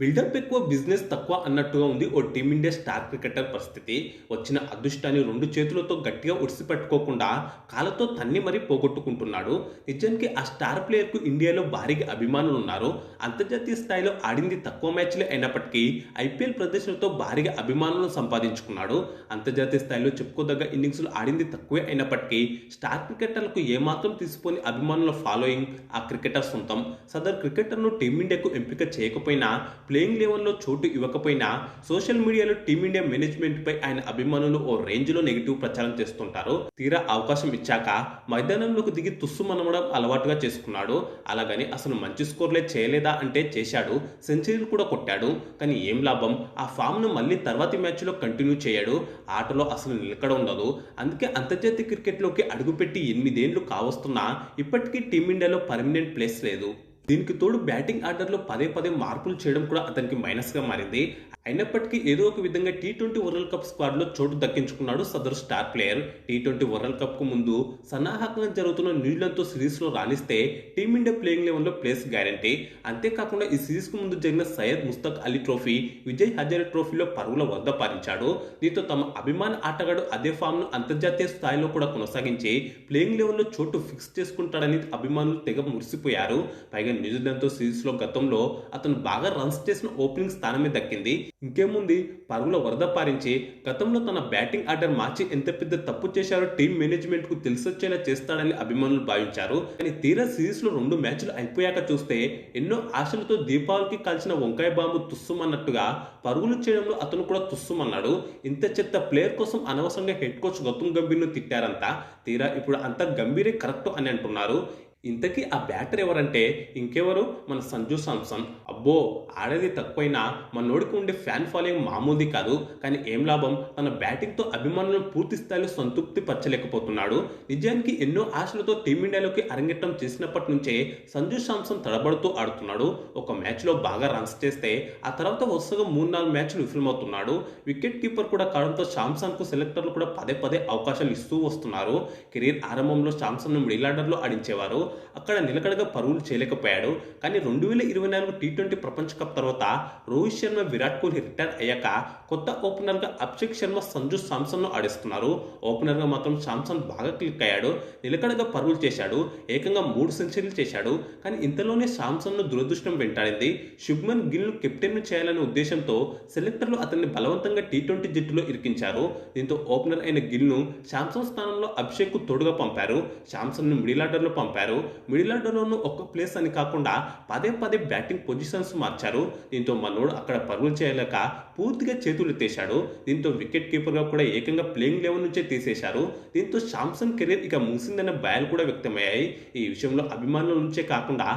Buildup ఎక్కువ business తక్కువ అన్నట్టుగా ఉంది. ఓ టీమిండియా స్టార్ క్రికెటర్ పరిస్థితి. వచ్చిన అదృష్టాన్ని రెండు చేతులతో గట్టిగా ఉడిసి పట్టుకోకుండా కాళ్ళతో తన్ని మరీ పోగొట్టుకుంటున్నాడు. నిజానికి ఆ స్టార్ ప్లేయర్కు ఇండియాలో భారీగా అభిమానులు ఉన్నారు. అంతర్జాతీయ స్థాయిలో ఆడింది తక్కువ మ్యాచ్లే అయినప్పటికీ ఐపీఎల్ ప్రదర్శనతో భారీగా అభిమానులను సంపాదించుకున్నాడు. అంతర్జాతీయ స్థాయిలో చెప్పుకోదగ్గ ఇన్నింగ్స్లు ఆడింది తక్కువే అయినప్పటికీ స్టార్ క్రికెటర్లకు ఏమాత్రం తీసుకొని అభిమానుల ఫాలోయింగ్ ఆ క్రికెటర్ సొంతం. సదర్ క్రికెటర్ను టీమిండియాకు ఎంపిక చేయకపోయినా ప్లేయింగ్ లెవెల్లో చోటు ఇవ్వకపోయినా సోషల్ మీడియాలో టీమిండియా మేనేజ్మెంట్పై ఆయన అభిమానులు ఓ రేంజ్లో నెగిటివ్ ప్రచారం చేస్తుంటారు. తీరా అవకాశం ఇచ్చాక మైదానంలోకి దిగి తుస్సు మనమడం అలవాటుగా చేసుకున్నాడు. అలాగని అసలు మంచి స్కోర్లే చేయలేదా అంటే చేశాడు. సెంచరీలు కూడా కొట్టాడు. కానీ ఏం లాభం? ఆ ఫామ్ను మళ్ళీ తర్వాతి మ్యాచ్లో కంటిన్యూ చేయడు. ఆటలో అసలు నిలకడ ఉండదు. అందుకే అంతర్జాతీయ క్రికెట్లోకి అడుగుపెట్టి ఎనిమిదేండ్లు కావస్తున్నా ఇప్పటికీ టీమిండియాలో పర్మనెంట్ ప్లేస్ లేదు. దీనికి తోడు బ్యాటింగ్ ఆర్డర్లో పదే పదే మార్పులు చేయడం కూడా అతనికి మైనస్గా మారింది. అయినప్పటికీ ఏదో ఒక విధంగా టీ ట్వంటీ వరల్డ్ కప్ స్క్వాడ్లో చోటు దక్కించుకున్నాడు సదరు star player T twenty world కప్కు ముందు సన్నాహకంగా జరుగుతున్న న్యూజిలాండ్తో సిరీస్లో రాణిస్తే టీమిండియా ప్లేయింగ్ లెవెన్లో ప్లేస్ గ్యారంటీ అంతేకాకుండా ఈ సిరీస్కు ముందు జరిగిన సయ్యద్ ముస్తక్ అలీ ట్రోఫీ విజయ్ హజారే ట్రోఫీలో పరుగుల వద్ద పారించాడు. దీంతో తమ అభిమాన ఆటగాడు అదే ఫామ్ను అంతర్జాతీయ స్థాయిలో కూడా కొనసాగించి ప్లేయింగ్ లెవెన్లో చోటు ఫిక్స్ చేసుకుంటాడని అభిమానులు తెగ మురిసిపోయారు. పైగా న్యూజిలాండ్తో సిరీస్లో గతంలో అతను బాగా రన్స్ చేసిన ఓపెనింగ్ స్థానమే దక్కింది. ఇంకేముంది పరుగుల వరద పారించి గతంలో తన బ్యాటింగ్ ఆర్డర్ మార్చి ఎంత పెద్ద తప్పు చేశారో టీం మేనేజ్మెంట్కు తెలిసొచ్చేలా చేస్తాడని అభిమానులు భావించారు. కానీ తీరా సిరీస్లో రెండు మ్యాచ్లు అయిపోయాక చూస్తే ఎన్నో ఆశలతో దీపావళికి కాల్చిన వంకాయ బాంబు తుస్సుమన్నట్టుగా పరుగులు చేయడంలో అతను కూడా తుస్సుమన్నాడు. ఇంత చెత్త ప్లేయర్ కోసం అనవసరంగా హెడ్ కోచ్ గౌతమ్ గంభీర్ను తిట్టారంతా తీరా ఇప్పుడు అంత గంభీరే కరెక్ట్ అని అంటున్నారు. ఇంతకీ ఆ బ్యాటర్ ఎవరంటే? ఇంకెవరు? మన సంజు సామ్సన్. అబ్బో ఆడేది తక్కువైనా మనోడికి ఉండే ఫ్యాన్ ఫాలోయింగ్ మామూలుది కాదు. కానీ ఏం లాభం? తన బ్యాటింగ్తో అభిమానులను పూర్తి స్థాయిలో సంతృప్తి పరచలేకపోతున్నాడు. నిజానికి ఎన్నో ఆశలతో టీమిండియాలోకి అరంగేట్రం చేసినప్పటి నుంచే సంజు సామ్సన్ తడబడుతూ ఆడుతున్నాడు. ఒక మ్యాచ్లో బాగా రన్స్ చేస్తే ఆ తర్వాత వరుసగా మూడు నాలుగు మ్యాచ్లు విఫలమవుతున్నాడు. వికెట్ కీపర్ కూడా కావడంతో శాంసన్కు సెలెక్టర్లు కూడా పదే పదే అవకాశాలు ఇస్తూ వస్తున్నారు. కెరీర్ ఆరంభంలో శాంసన్ను మిడిల్ ఆర్డర్లో ఆడించేవారు. అక్కడ నిలకడగా పరుగులు చేయలేకపోయాడు. కానీ రెండు వేల ఇరవై నాలుగు టీ ట్వంటీ ప్రపంచ కప్ తర్వాత రోహిత్ శర్మ విరాట్ కోహ్లీ రిటైర్ అయ్యాక కొత్త ఓపెనర్గా అభిషేక్ శర్మ సంజు సామ్సన్ను ఆడిస్తున్నారు. ఓపెనర్గా మాత్రం సామ్సన్ బాగా క్లిక్ అయ్యాడు. నిలకడగా పరుగులు చేశాడు. ఏకంగా మూడు సెంచరీలు చేశాడు. కానీ ఇంతలోనే సామ్సన్ను దురదృష్టం వెంటాడింది. శుభ్మన్ గిల్ను కెప్టెన్ను చేయాలనే ఉద్దేశంతో సెలెక్టర్లు అతన్ని బలవంతంగా టీ ట్వంటీ జట్టులో ఇరికించారు. దీంతో ఓపెనర్ అయిన గిల్ను శాంసన్ స్థానంలో అభిషేక్ తోడుగా పంపారు. శాంసన్ను మిడిల్ ఆర్డర్లో పంపారు. మిడిల్ ఆర్డర్లోనూ ఒక్క ప్లేస్ అని కాకుండా పదే పదే బ్యాటింగ్ పొజిషన్స్ మార్చారు. దీంతో మనోడు అక్కడ పరుగులు చేయలేక పూర్తిగా చేతులు ఎత్తేశాడు. దీంతో వికెట్ కీపర్గా కూడా ఏకంగా ప్లేయింగ్ లెవెల్ నుంచే తీసేశారు. దీంతో శాంసన్ కెరీర్ ఇక ముగిసిందన్న భయాలు కూడా వ్యక్తమయ్యాయి. ఈ విషయంలో అభిమానుల నుంచే కాకుండా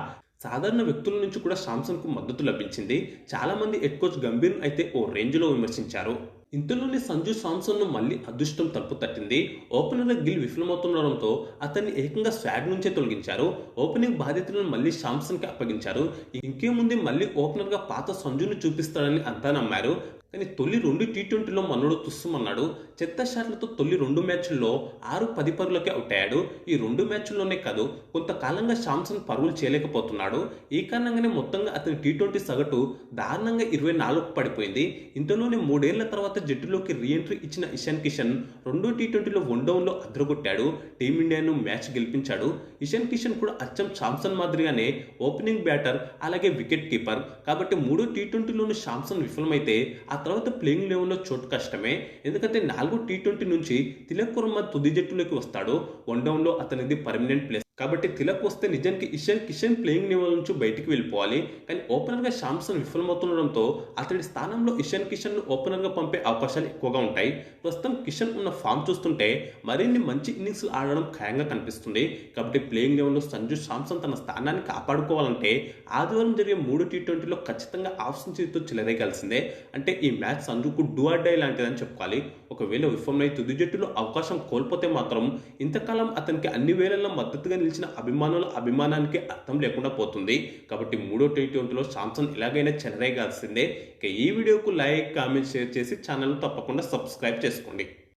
సాధారణ వ్యక్తుల నుంచి కూడా శాంసన్కు మద్దతు లభించింది. చాలామంది హెడ్ కోచ్ గంభీర్ను అయితే ఓ రేంజ్లో విమర్శించారు. ఇంతలోనే సంజు సామ్సన్ను మళ్ళీ అదృష్టం తలుపు తట్టింది. ఓపెనర్ గిల్ విఫలమవుతుండడంతో అతన్ని ఏకంగా స్వాడ్ నుంచే తొలగించారు. ఓపెనింగ్ బాధ్యతలను మళ్ళీ శాంసన్కి అప్పగించారు. ఇంకేముంది మళ్ళీ ఓపెనర్గా పాత సంజును చూపిస్తాడని అంతా నమ్మారు. కానీ తొలి రెండు టీ ట్వంటీలో మనోడు తుస్సుమన్నాడు. చెత్త షాట్లతో తొలి రెండు మ్యాచ్ల్లో ఆరు పది పరుగులకే అవుట్ అయ్యాడు. ఈ రెండు మ్యాచ్ల్లోనే కాదు కొంతకాలంగా శాంసన్ పరుగులు చేయలేకపోతున్నాడు. ఈ కారణంగానే మొత్తంగా అతని టీ ట్వంటీ సగటు దారుణంగా ఇరవై నాలుగు పడిపోయింది. ఇంతలోనే మూడేళ్ళ తర్వాత జట్టులోకి రీఎంట్రీ ఇచ్చిన ఇషాన్ కిషన్ రెండో టీ ట్వంటీలో వన్ డౌన్లో అద్రగొట్టాడు టీమిండియాను మ్యాచ్ గెలిపించాడు. ఇషాన్ కిషన్ కూడా అచ్చం శాంసన్ మాదిరిగానే ఓపెనింగ్ బ్యాటర్ అలాగే వికెట్ కీపర్. కాబట్టి మూడో టీ ట్వంటీలోని శాంసన్ విఫలమైతే ఆ తర్వాత ప్లేయింగ్ లెవెల్లో చోటు కష్టమే. ఎందుకంటే నాలుగో టీ ట్వంటీ నుంచి తిలక్ వర్మ తుది జట్టులోకి వస్తాడు. వన్ డౌన్లో అతనిది పర్మనెంట్ ప్లేస్ కాబట్టి తిలక్ వస్తే నిజానికి ఇషాన్ కిషన్ ప్లేయింగ్ లెవెల్ నుంచి బయటికి వెళ్ళిపోవాలి. కానీ ఓపెనర్గా శాంసన్ విఫలమవుతుండడంతో అతడి స్థానంలో ఇషాన్ కిషన్ను ఓపెనర్గా పంపే అవకాశాలు ఎక్కువగా ఉంటాయి. ప్రస్తుతం కిషన్ ఉన్న ఫామ్ చూస్తుంటే మరిన్ని మంచి ఇన్నింగ్స్ ఆడడం ఖాయంగా కనిపిస్తుంది. కాబట్టి ప్లేయింగ్ లెవెల్లో సంజు శాంసన్ తన స్థానాన్ని కాపాడుకోవాలంటే ఆదివారం జరిగే మూడు టీ ట్వంటీలో ఖచ్చితంగా ఆఫ్ సెంచరీతో చెలరేగాల్సిందే. అంటే ఈ మ్యాచ్ సంజుకు డూ ఆర్ డై లాంటిదని చెప్పుకోవాలి. ఒకవేళ విఫలమై తుది జట్టులో అవకాశం కోల్పోతే మాత్రం ఇంతకాలం అతనికి అన్ని వేళల్లో మద్దతుగా నిలిచిన అభిమానుల అభిమానానికి అర్థం లేకుండా పోతుంది. కాబట్టి మూడో టీ ట్వంటీలో సామ్సన్ ఎలాగైనా చెలరేగాల్సిందే. ఇక ఈ వీడియోకు లైక్ కామెంట్ షేర్ చేసి ఛానల్ తప్పకుండా సబ్స్క్రైబ్ చేసుకోండి.